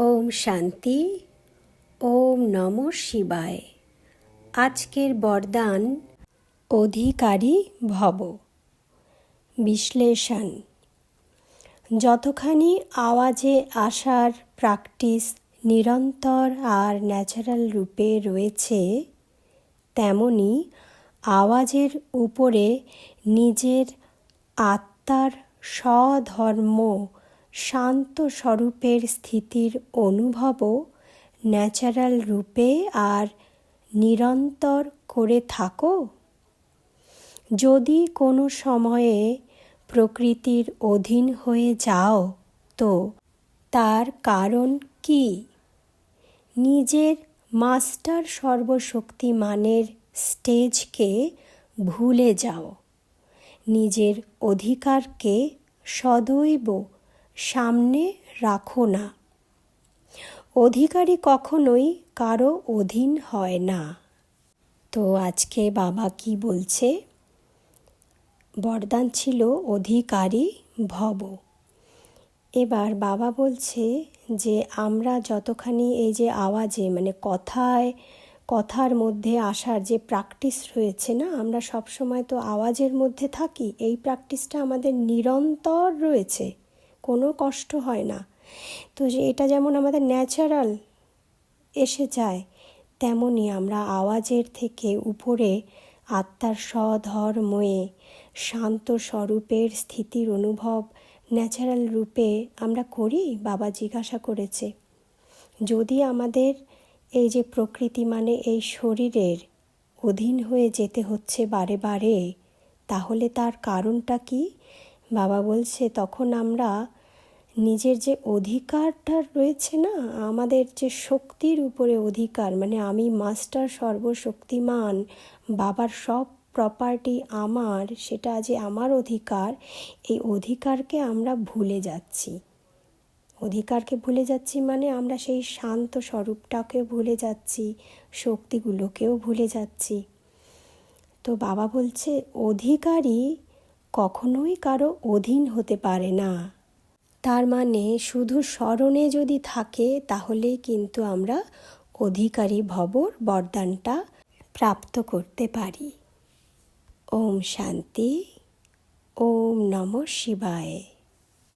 ওম শান্তি, ওম নম শিবায়। আজকের বরদান অধিকারী ভব। বিশ্লেষণ। যতখানি আওয়াজে আসার প্র্যাকটিস নিরন্তর আর ন্যাচারাল রূপে রয়েছে, তেমনি আওয়াজের উপরে নিজের আত্মার স্বধর্ম শান্ত স্বরূপের স্থিতির অনুভবও ন্যাচারাল রূপে আর নিরন্তর করে থাকো? যদি কোনো সময়ে প্রকৃতির অধীন হয়ে যাও, তো তার কারণ কি? নিজের মাস্টার সর্বশক্তিমানের স্টেজকে ভুলে যাও। নিজের অধিকারকে সদৈব সামনে রাখো না। অধিকারী কখনোই কারও অধীন হয় না। তো আজকে বাবা কি বলছে? বরদান ছিল অধিকারী ভব। এবার বাবা বলছে যে, আমরা যতখানি এই যে আওয়াজে মানে কথায়, কথার মধ্যে আসার যে প্র্যাকটিস রয়েছে না, আমরা সব সময় তো আওয়াজের মধ্যে থাকি, এই প্র্যাকটিসটা আমাদের নিরন্তর রয়েছে। কোনো কষ্ট হয় না। তো যে এটা যেমন আমাদের ন্যাচারাল এসে যায়, তেমনই আমরা আওয়াজের থেকে উপরে আত্মার স্বধর্ময়ে শান্ত স্বরূপের স্থিতির অনুভব ন্যাচারাল রূপে আমরা করি, বাবা জিজ্ঞাসা করেছে। যদি আমাদের এই যে প্রকৃতি মানে এই শরীরের অধীন হয়ে যেতে হচ্ছে বারে বারে, তাহলে তার কারণটা কি? বাবা বলছে, তখন আমরা নিজের যে অধিকারটা রয়েছে না, আমাদের যে শক্তির উপরে অধিকার মানে আমি মাস্টার সর্বশক্তিমান, বাবার সব প্রপার্টি আমার, সেটা যে আমার অধিকার, এই অধিকারকে আমরা ভুলে যাচ্ছি। অধিকারকে ভুলে যাচ্ছি মানে আমরা সেই শান্ত স্বরূপটাকে ভুলে যাচ্ছি, শক্তিগুলোকেও ভুলে যাচ্ছি। তো বাবা বলছে, অধিকারী কখনোই কারও অধীন হতে পারে না। তার মানে শুধু স্মরণে যদি থাকে, তাহলে কিন্তু আমরা অধিকারী ভবর বরদানটা প্রাপ্ত করতে পারি। ওম শান্তি, ওম নম শিবায়।